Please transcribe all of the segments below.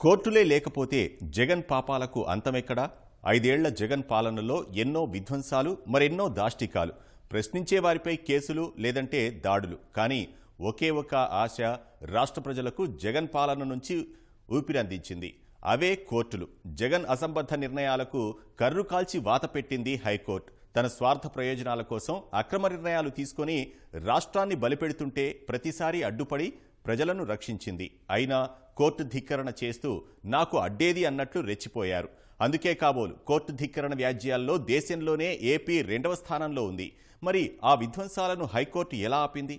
కోర్టులే లేకపోతే జగన్ పాపాలకు అంతమెక్కడా? ఐదేళ్ళ జగన్ పాలనలో ఎన్నో విధ్వంసాలు మరెన్నో దాష్టికాలు. ప్రశ్నించే వారిపై కేసులు లేదంటే దాడులు. కానీ ఒకే ఒక ఆశ రాష్ట్ర ప్రజలకు జగన్ పాలన నుంచి ఊపిరందించింది. అవే కోర్టులు. జగన్ అసంబద్ధ నిర్ణయాలకు కర్రు కాల్చి వాత పెట్టింది హైకోర్టు. తన స్వార్థ ప్రయోజనాల కోసం అక్రమ నిర్ణయాలు తీసుకొని రాష్ట్రాన్ని బలిపెడుతుంటే ప్రతిసారి అడ్డుపడి ప్రజలను రక్షించింది. అయినా కోర్టు ధిక్కరణ చేస్తూ నాకు అడ్డేది అన్నట్లు రెచ్చిపోయారు. అందుకే కాబోలు కోర్టు ధిక్కరణ వ్యాజ్యాల్లో దేశంలోనే ఏపీ రెండవ స్థానంలో ఉంది. మరి ఆ విధ్వంసాలను హైకోర్టు ఎలా ఆపింది?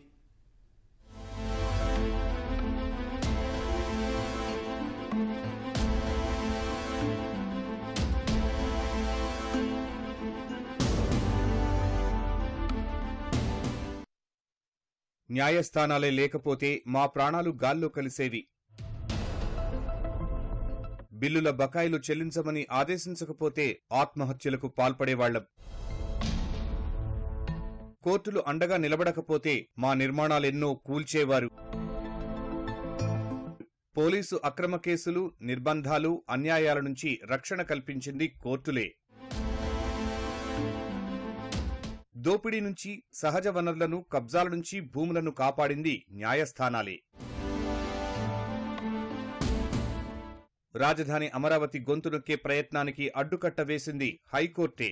న్యాయస్థానాలే లేకపోతే మా ప్రాణాలు గాల్లో కలిసేవి. బిల్లుల బకాయిలు చెల్లించమని ఆదేశించకపోతే ఆత్మహత్యలకు పాల్పడేవాళ్ళం. కోర్టులు అండగా నిలబడకపోతే మా నిర్మాణాలెన్నో కూల్చేవారు. పోలీసు అక్రమ కేసులు నిర్బంధాలు అన్యాయాల నుంచి రక్షణ కల్పించింది కోర్టులే. దోపిడీ నుంచి సహజ వనరులను కబ్జాల నుంచి భూములను కాపాడింది న్యాయస్థానాలే. రాజధాని అమరావతి గొంతు నొక్కే ప్రయత్నానికి అడ్డుకట్ట వేసింది హైకోర్టే.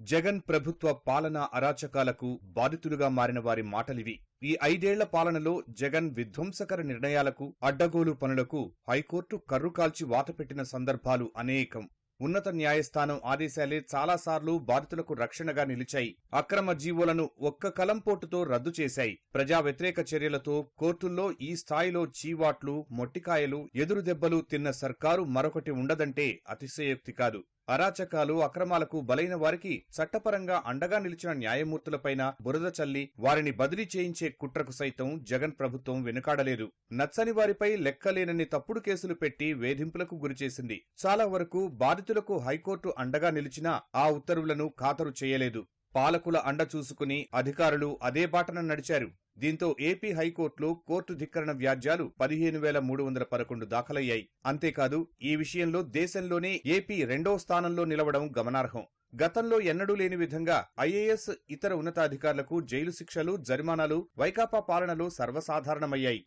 జగన్ ప్రభుత్వ పాలనా అరాచకాలకు బాధితులుగా మారిన వారి మాటలివి. ఈ ఐదేళ్ళ పాలనలో జగన్ విధ్వంసకర నిర్ణయాలకు అడ్డగోలు పనులకు హైకోర్టు కర్రుకాల్చి వాతపెట్టిన సందర్భాలు అనేకం. ఉన్నత న్యాయస్థానం ఆదేశాలే చాలాసార్లు బాధితులకు రక్షణగా నిలిచాయి. అక్రమ జీవోలను ఒక్క కలంపోటుతో రద్దు చేశాయి. ప్రజా వ్యతిరేక చర్యలతో కోర్టుల్లో ఈ స్థాయిలో చీవాట్లు మొట్టికాయలు ఎదురు దెబ్బలు తిన్న సర్కారు మరొకటి ఉండదంటే అతిశయోక్తి కాదు. అరాచకాలు అక్రమాలకు బలైన వారికి చట్టపరంగా అండగా నిలిచిన న్యాయమూర్తులపైన బురద చల్లి వారిని బదిలీ చేయించే కుట్రకు సైతం జగన్ ప్రభుత్వం వెనుకాడలేదు. నచ్చని వారిపై లెక్కలేనన్ని తప్పుడు కేసులు పెట్టి వేధింపులకు గురిచేసింది. చాలా వరకు బాధితులకు హైకోర్టు అండగా నిలిచినా ఆ ఉత్తర్వులను ఖాతరు చేయలేదు. పాలకుల అండ చూసుకుని అధికారులు అదే బాటన నడిచారు. దీంతో ఏపీ హైకోర్టులో కోర్టు ధిక్కరణ వ్యాజ్యాలు పదిహేను వేల మూడు వందల పదకొండు దాఖలయ్యాయి. అంతేకాదు ఈ విషయంలో దేశంలోనే ఏపీ రెండో స్థానంలో నిలవడం గమనార్హం. గతంలో ఎన్నడూ లేని విధంగా ఐఏఎస్ ఇతర ఉన్నతాధికారులకు జైలు శిక్షలు జరిమానాలు వైకాపా పాలనలో సర్వసాధారణమయ్యాయి.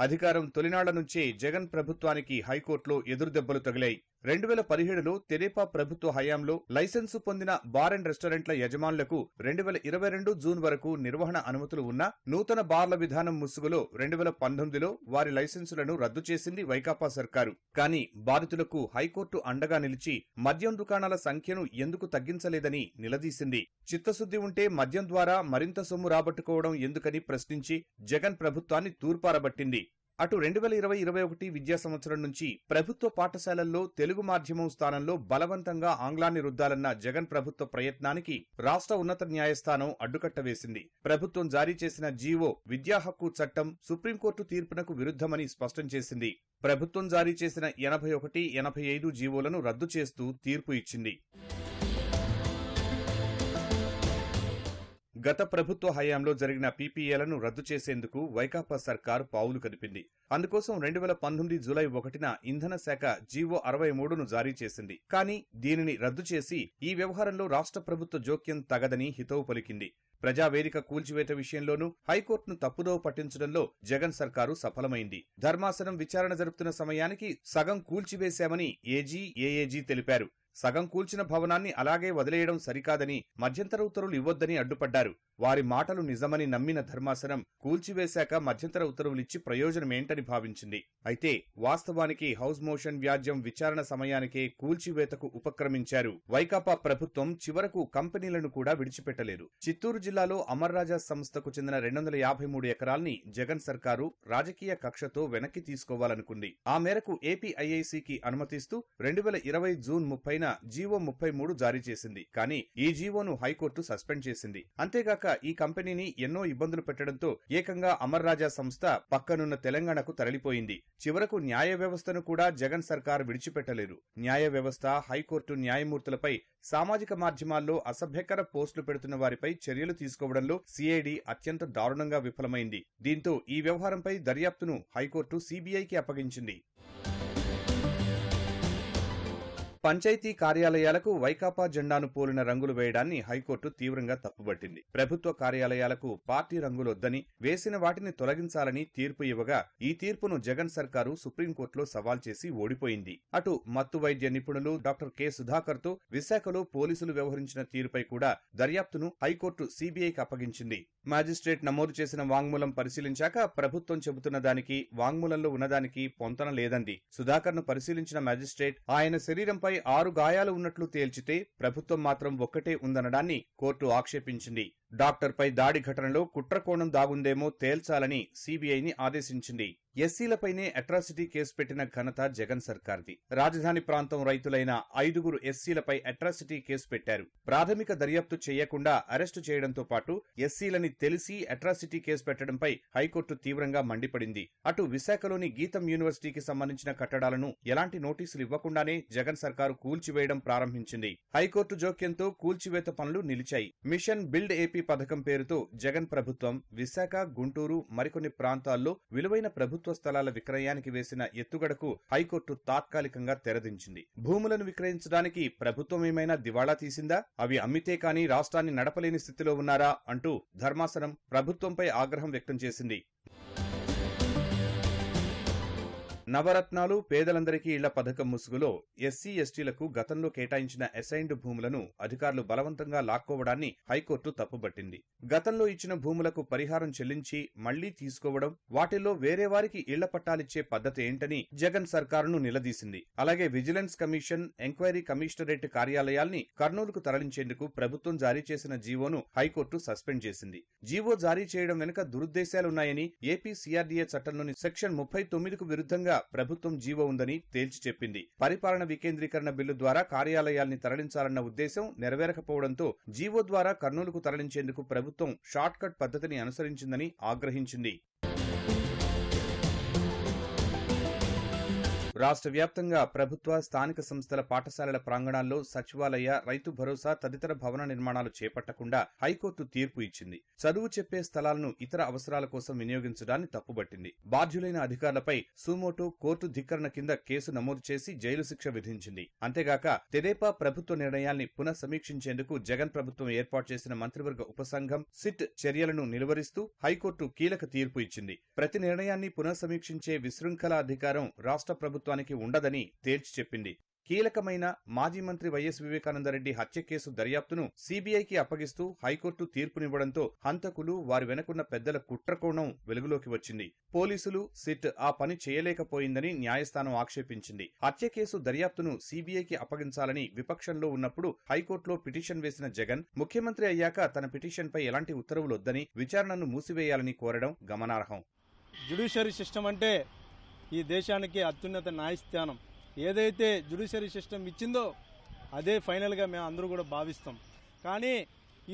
అధికారం తొలినాళ్ళ నుంచే జగన్ ప్రభుత్వానికి హైకోర్టులో ఎదురుదెబ్బలు తగిలాయి. రెండు వేల పదిహేడులో తెరేపా ప్రభుత్వ హయాంలో లైసెన్సు పొందిన బార్ అండ్ రెస్టారెంట్ల యజమానులకు రెండు వేల ఇరవై రెండు జూన్ వరకు నిర్వహణ అనుమతులు ఉన్న నూతన బార్ల విధానం ముసుగులో రెండు వేల పంతొమ్మిదిలో వారి లైసెన్సులను రద్దు చేసింది వైకాపా సర్కారు. కానీ బాధితులకు హైకోర్టు అండగా నిలిచి మద్యం దుకాణాల సంఖ్యను ఎందుకు తగ్గించలేదని నిలదీసింది. చిత్తశుద్ధి ఉంటే మద్యం ద్వారా మరింత సొమ్ము రాబట్టుకోవడం ఎందుకని ప్రశ్నించి జగన్ ప్రభుత్వాన్ని తూర్పారబట్టింది. అటు రెండు వేల ఇరవై ఇరవై ఒకటి విద్యా సంవత్సరం నుంచి ప్రభుత్వ పాఠశాలల్లో తెలుగు మాధ్యమం స్థానంలో బలవంతంగా ఆంగ్లాన్ని రుద్దాలన్న జగన్ ప్రభుత్వ ప్రయత్నానికి రాష్ట్ర ఉన్నత న్యాయస్థానం అడ్డుకట్ట వేసింది ప్రభుత్వం జారీ చేసిన జీవో విద్యా హక్కు చట్టం సుప్రీంకోర్టు తీర్పునకు విరుద్ధమని స్పష్టం చేసింది. ప్రభుత్వం జారీ చేసిన ఎనభై ఒకటి ఎనభై ఐదు జీవోలను రద్దు చేస్తూ తీర్పు ఇచ్చింది. గత ప్రభుత్వ హయాంలో జరిగిన పీపీఏలను రద్దు చేసేందుకు వైకాపా సర్కార్ పావులు కదిపింది. అందుకోసం రెండు వేల పంతొమ్మిది జూలై ఒకటిన ఇంధన శాఖ జీవో అరవై మూడును జారీ చేసింది. కానీ దీనిని రద్దు చేసి ఈ వ్యవహారంలో రాష్ట్ర ప్రభుత్వ జోక్యం తగదని హితవు పలికింది. ప్రజావేదిక కూల్చివేత విషయంలోనూ హైకోర్టును తప్పుదోవ పట్టించడంలో జగన్ సర్కారు సఫలమైంది. ధర్మాసనం విచారణ జరుపుతున్న సమయానికి సగం కూల్చివేశామని ఏజీ ఏఏజీ తెలిపారు. సగం కూల్చిన భవనాన్ని అలాగే వదిలేయడం సరికాదని మధ్యంతర ఉత్తర్వులు ఇవ్వొద్దని అడ్డుపడ్డారు. వారి మాటలు నిజమని నమ్మిన ధర్మాసనం కూల్చివేశాక మధ్యంతర ఉత్తర్వులిచ్చి ప్రయోజనమేంటని భావించింది. అయితే వాస్తవానికి హౌస్ మోషన్ వ్యాజ్యం విచారణ సమయానికే కూల్చివేతకు ఉపక్రమించారు. వైకాపా ప్రభుత్వం చివరకు కంపెనీలను కూడా విడిచిపెట్టలేదు. చిత్తూరు జిల్లాలో అమర్రాజా సంస్థకు చెందిన రెండు వందల యాభై మూడు ఎకరాల్ని జగన్ సర్కారు రాజకీయ కక్షతో వెనక్కి తీసుకోవాలనుకుంది. ఆ మేరకు ఏపీఐఐసికి అనుమతిస్తూ రెండు వేల ఇరవై జూన్ ముప్పై పైన జీవో ముప్పై మూడు జారీ చేసింది. కానీ ఈ జీవోను హైకోర్టు సస్పెండ్ చేసింది. అంతేగాక ఈ కంపెనీని ఎన్నో ఇబ్బందులు పెట్టడంతో ఏకంగా అమర్ రాజా సంస్థ పక్కనున్న తెలంగాణకు తరలిపోయింది. చివరకు న్యాయ వ్యవస్థను కూడా జగన్ సర్కార్ విడిచిపెట్టలేదు. న్యాయ వ్యవస్థ హైకోర్టు న్యాయమూర్తులపై సామాజిక మాధ్యమాల్లో అసభ్యకర పోస్టులు పెడుతున్న వారిపై చర్యలు తీసుకోవడంలో సిఐడి అత్యంత దారుణంగా విఫలమైంది. దీంతో ఈ వ్యవహారంపై దర్యాప్తును హైకోర్టు సిబిఐకి అప్పగించింది. పంచాయతీ కార్యాలయాలకు వైకాపా జెండాను పోలిన రంగులు వేయడాన్ని హైకోర్టు తీవ్రంగా తప్పుబట్టింది. ప్రభుత్వ కార్యాలయాలకు పార్టీ రంగులొద్దని వేసిన వాటిని తొలగించాలని తీర్పు ఇవ్వగా ఈ తీర్పును జగన్ సర్కారు సుప్రీంకోర్టులో సవాల్ చేసి ఓడిపోయింది. అటు మత్తు వైద్య నిపుణులు డాక్టర్ కె. సుధాకర్తో విశాఖలో పోలీసులు వ్యవహరించిన తీరుపై కూడా దర్యాప్తును హైకోర్టు సీబీఐకి అప్పగించింది. మాజిస్ట్రేట్ నమోదు చేసిన వాంగ్మూలం పరిశీలించాక ప్రభుత్వం చెబుతున్న దానికి వాంగ్మూలంలో ఉన్నదానికి పొంతన లేదంది. సుధాకర్ను పరిశీలించిన మాజిస్ట్రేట్ ఆయన శరీరంపై ఆరు గాయాలు ఉన్నట్లు తేల్చితే ప్రభుత్వం మాత్రం ఒక్కటే ఉందనడాన్ని కోర్టు ఆక్షేపించింది. డాక్టర్పై దాడి ఘటనలో కుట్రకోణం దాగుందేమో తేల్చాలని సిబిఐని ఆదేశించింది. ఎస్సీలపైనే అట్రాసిటీ కేసు పెట్టిన ఘనత జగన్ సర్కార్ది. రాజధాని ప్రాంతం రైతులైన ఐదుగురు ఎస్సీలపై అట్రాసిటీ కేసు పెట్టారు. ప్రాథమిక దర్యాప్తు చేయకుండా అరెస్టు చేయడంతో పాటు ఎస్సీలని తెలిసి అట్రాసిటీ కేసు పెట్టడంపై హైకోర్టు తీవ్రంగా మండిపడింది. అటు విశాఖలోని గీతం యూనివర్సిటీకి సంబంధించిన కట్టడాలను ఎలాంటి నోటీసులు ఇవ్వకుండానే జగన్ సర్కారు కూల్చివేయడం ప్రారంభించింది. హైకోర్టు జోక్యంతో కూల్చివేత పనులు నిలిచాయి. మిషన్ బిల్డ్ ఏపీ పథకం పేరుతో జగన్ ప్రభుత్వం విశాఖ గుంటూరు మరికొన్ని ప్రాంతాల్లో విలువైన ప్రభుత్వ ప్రభుత్వ స్థలాల విక్రయానికి వేసిన ఎత్తుగడకు హైకోర్టు తాత్కాలికంగా తెరదించింది. భూములను విక్రయించడానికి ప్రభుత్వం ఏమైనా దివాళా తీసిందా? అవి అమ్మితే కాని రాష్ట్రాన్ని నడపలేని స్థితిలో ఉన్నారా? అంటూ ధర్మాసనం ప్రభుత్వంపై ఆగ్రహం వ్యక్తం చేసింది. నవరత్నాలు పేదలందరికీ ఇళ్ళ పథకం ముసుగులో ఎస్సీ ఎస్టీలకు గతంలో కేటాయించిన అసైన్డ్ భూములను అధికారులు బలవంతంగా లాక్కోవడాన్ని హైకోర్టు తప్పుబట్టింది గతంలో ఇచ్చిన భూములకు పరిహారం చెల్లించి మళ్ళీ తీసుకోవడం వాటిల్లో వేరే వారికి ఇళ్ళ పట్టాలిచ్చే పద్ధతి ఏంటని జగన్ సర్కారును నిలదీసింది. అలాగే విజిలెన్స్ కమిషన్ ఎంక్వైరీ కమిషనరేట్ కార్యాలయాల్ని కర్నూలుకు తరలించేందుకు ప్రభుత్వం జారీ చేసిన జీవోను హైకోర్టు సస్పెండ్ చేసింది. జీవో జారీ చేయడం వెనుక దురుద్దేశాలున్నాయని ఏపీ సిఆర్డీఏ చట్టంలోని సెక్షన్ ముప్పై తొమ్మిదికు విరుద్ధంగా ప్రభుత్వం జీవో ఉందని తేల్చి చెప్పింది. పరిపాలన వికేంద్రీకరణ బిల్లు ద్వారా కార్యాలయాల్ని తరలించాలన్న ఉద్దేశం నెరవేరకపోవడంతో జీవో ద్వారా కర్నూలుకు తరలించేందుకు ప్రభుత్వం షార్ట్ కట్ పద్ధతిని అనుసరించిందని ఆగ్రహించింది. రాష్ట్ర వ్యాప్తంగా ప్రభుత్వ స్థానిక సంస్థల పాఠశాలల ప్రాంగణాల్లో సచివాలయ రైతు భరోసా తదితర భవన నిర్మాణాలు చేపట్టకుండా హైకోర్టు తీర్పు ఇచ్చింది. చదువు చెప్పే స్థలాలను ఇతర అవసరాల కోసం వినియోగించడాన్ని తప్పుబట్టింది. బాధ్యులైన అధికారులపై సుమోటో కోర్టు ధిక్కరణ కింద కేసు నమోదు చేసి జైలు శిక్ష విధించింది. అంతేగాక తెదేపా ప్రభుత్వ నిర్ణయాల్ని పునః సమీక్షించేందుకు జగన్ ప్రభుత్వం ఏర్పాటు చేసిన మంత్రివర్గ ఉపసంఘం సిట్ చర్యలను నిలువరిస్తూ హైకోర్టు కీలక తీర్పు ఇచ్చింది. ప్రతి నిర్ణయాన్ని పునః సమీక్షించే విశృంఖల అధికారం రాష్ట్ర ప్రభుత్వానికి ఉండదని తేల్చి చెప్పింది. కీలకమైన మాజీ మంత్రి వైఎస్ వివేకానందరెడ్డి హత్య కేసు దర్యాప్తును సీబీఐకి అప్పగిస్తూ హైకోర్టు తీర్పునివ్వడంతో హంతకులు వారి వెనుకున్న పెద్దల కుట్రకోణం వెలుగులోకి వచ్చింది. పోలీసులు సిట్ ఆ పని చేయలేకపోయిందని న్యాయస్థానం ఆక్షేపించింది. హత్య కేసు దర్యాప్తును సీబీఐకి అప్పగించాలని విపక్షంలో ఉన్నప్పుడు హైకోర్టులో పిటిషన్ వేసిన జగన్ ముఖ్యమంత్రి అయ్యాక తన పిటిషన్పై ఎలాంటి ఉత్తర్వులు వద్దని విచారణను మూసివేయాలని కోరడం గమనార్హం. జ్యుడిషియరీ సిస్టమ్ అంటే ఈ దేశానికి అత్యున్నత న్యాయస్థానం. ఏదైతే జ్యుడిషియరీ సిస్టమ్ ఇచ్చిందో అదే ఫైనల్గా మేము అందరూ కూడా భావిస్తాం. కానీ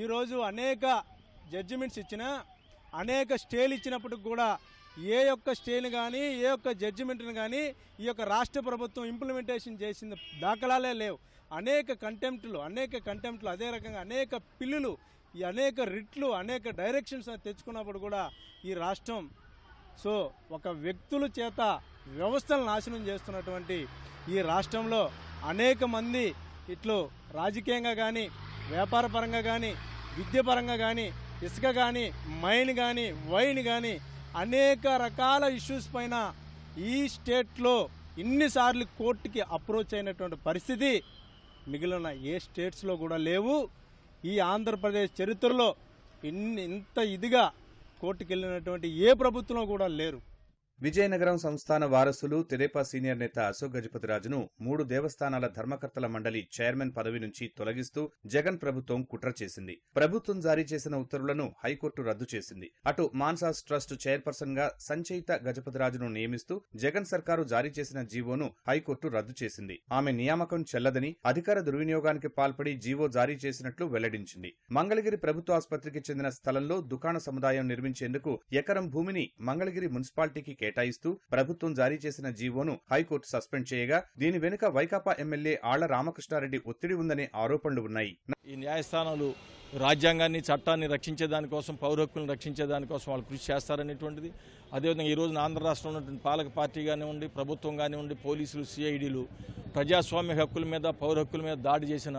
ఈరోజు అనేక జడ్జిమెంట్స్ ఇచ్చినా అనేక స్టేలు ఇచ్చినప్పటికి కూడా ఏ యొక్క స్టేని కానీ ఏ యొక్క జడ్జిమెంట్ని కానీ ఈ యొక్క రాష్ట్ర ప్రభుత్వం ఇంప్లిమెంటేషన్ చేసిన దాఖలాలే లేవు. అనేక కంటెంప్ట్లు అనేక కంటెంప్ట్లు అదే రకంగా అనేక పిల్లులు ఈ అనేక రిట్లు అనేక డైరెక్షన్స్ తెచ్చుకున్నప్పుడు కూడా ఈ రాష్ట్రం సో ఒక వ్యక్తుల చేత వ్యవస్థలు నాశనం చేస్తున్నటువంటి ఈ రాష్ట్రంలో అనేక మంది ఇట్లు రాజకీయంగా కానీ వ్యాపార పరంగా కానీ విద్యపరంగా కానీ ఇసుక కానీ మైన్ కానీ వైన్ కానీ అనేక రకాల ఇష్యూస్ పైన ఈ స్టేట్లో ఇన్నిసార్లు కోర్టుకి అప్రోచ్ అయినటువంటి పరిస్థితి మిగిలిన ఏ స్టేట్స్లో కూడా లేవు. ఈ ఆంధ్రప్రదేశ్ చరిత్రలో ఇన్ని ఇంత ఇదిగా కోర్టుకు వెళ్ళినటువంటి ఏ ప్రభుత్వం కూడా లేరు. విజయనగరం సంస్థాన వారసులు తెదేపా సీనియర్ నేత అశోక్ గజపతిరాజును మూడు దేవస్థానాల ధర్మకర్తల మండలి చైర్మన్ పదవి నుంచి తొలగిస్తూ జగన్ ప్రభుత్వం కుట్ర చేసింది. ప్రభుత్వం జారీ చేసిన ఉత్తర్వులను హైకోర్టు రద్దు చేసింది. అటు మాన్సాస్ ట్రస్ట్ చైర్పర్సన్గా సంచయిత గజపతిరాజును నియమిస్తూ జగన్ సర్కారు జారీ చేసిన జీవోను హైకోర్టు రద్దు చేసింది. ఆమె నియామకం చెల్లదని అధికార దుర్వినియోగానికి పాల్పడి జీవో జారీ చేసినట్లు వెల్లడించింది. మంగళగిరి ప్రభుత్వ ఆసుపత్రికి చెందిన స్థలంలో దుకాణ సముదాయం నిర్మించేందుకు ఎకరం భూమిని మంగళగిరి మున్సిపాలిటీకి కేటాయిస్తూ ప్రభుత్వం జారీ చేసిన జీవోను హైకోర్టు సస్పెండ్ చేయగా దీని వెనుక వైకాపా ఎమ్మెల్యే ఆళ్ళ రామకృష్ణారెడ్డి ఒత్తిడి ఉందనే ఆరోపణలు ఉన్నాయి. ఈ న్యాయస్థానాలు రాజ్యాంగాన్ని చట్టాన్ని రక్షించే దానికోసం పౌర హక్కులను రక్షించే దానికోసం వాళ్ళు కృషి చేస్తారనేటువంటిది. అదేవిధంగా ఈ రోజున ఆంధ్ర రాష్ట్రంలో ఉన్నటువంటి పాలక పార్టీ కానివ్వండి ప్రభుత్వం కానివ్వండి పోలీసులు సిఐడిలు ప్రజాస్వామ్య హక్కుల మీద పౌర హక్కుల మీద దాడి చేసిన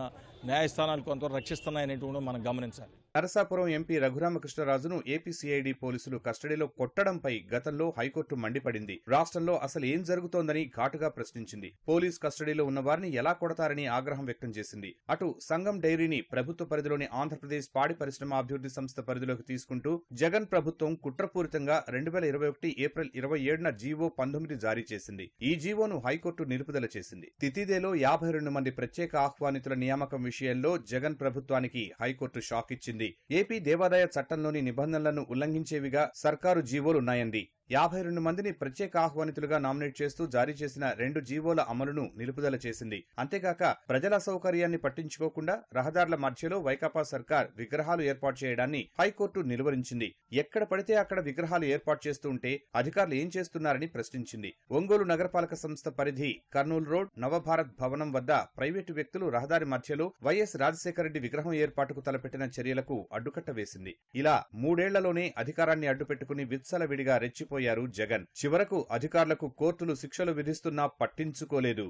న్యాయస్థానాలు కొంతవరకు రక్షిస్తున్నాయనేటువంటి మనం గమనించాలి. నరసాపురం ఎంపీ రఘురామకృష్ణరాజును ఏపీసీఐడి పోలీసులు కస్టడీలో కొట్టడంపై గతంలో హైకోర్టు మండిపడింది. రాష్ట్రంలో అసలు ఏం జరుగుతోందని ఘాటుగా ప్రశ్నించింది. పోలీస్ కస్టడీలో ఉన్న వారిని ఎలా కొడతారని ఆగ్రహం వ్యక్తం చేసింది. అటు సంఘం డైరీని ప్రభుత్వ పరిధిలోని ఆంధ్రప్రదేశ్ పాడి పరిశ్రమ అభివృద్ధి సంస్థ పరిధిలోకి తీసుకుంటూ జగన్ ప్రభుత్వం కుట్రపూరితంగా రెండు వేల ఇరవై ఒకటి ఏప్రిల్ ఇరవై ఏడున జీవో పంతొమ్మిది జారీ చేసింది. ఈ జీవోను హైకోర్టు నిలుపుదల చేసింది. తితిదేలో యాభై రెండు మంది ప్రత్యేక ఆహ్వానితుల నియామకం విషయంలో జగన్ ప్రభుత్వానికి హైకోర్టు షాక్ ఇచ్చింది. ఏపీ దేవాదాయ చట్టంలోని నిబంధనలను ఉల్లంఘించేవిగా సర్కారు జీవోలున్నాయంది. యాభై రెండు మందిని ప్రత్యేక ఆహ్వానితులుగా నామినేట్ చేస్తూ జారీ చేసిన రెండు జీవోల అమలును నిలుపుదల చేసింది. అంతేగాక ప్రజల సౌకర్యాన్ని పట్టించుకోకుండా రహదారుల మధ్యలో వైకాపా సర్కార్ విగ్రహాలు ఏర్పాటు చేయడాన్ని హైకోర్టు నిలువరించింది. ఎక్కడ పడితే అక్కడ విగ్రహాలు ఏర్పాటు చేస్తూ ఉంటే అధికారులు ఏం చేస్తున్నారని ప్రశ్నించింది. ఒంగోలు నగరపాలక సంస్థ పరిధి కర్నూలు రోడ్ నవభారత్ భవనం వద్ద ప్రైవేటు వ్యక్తులు రహదారి మధ్యలో వైఎస్ రాజశేఖర రెడ్డి విగ్రహం ఏర్పాటుకు తలపెట్టిన చర్యలకు అడ్డుకట్ట వేసింది. ఇలా మూడేళ్ళలోనే అధికారాన్ని అడ్డుపెట్టుకుని విత్సలవిడిగా రెచ్చిపోయారు జగన్. చివరకు అధికారులకు కోర్టులు శిక్షలు విధిస్తున్నా పట్టించుకోలేదు.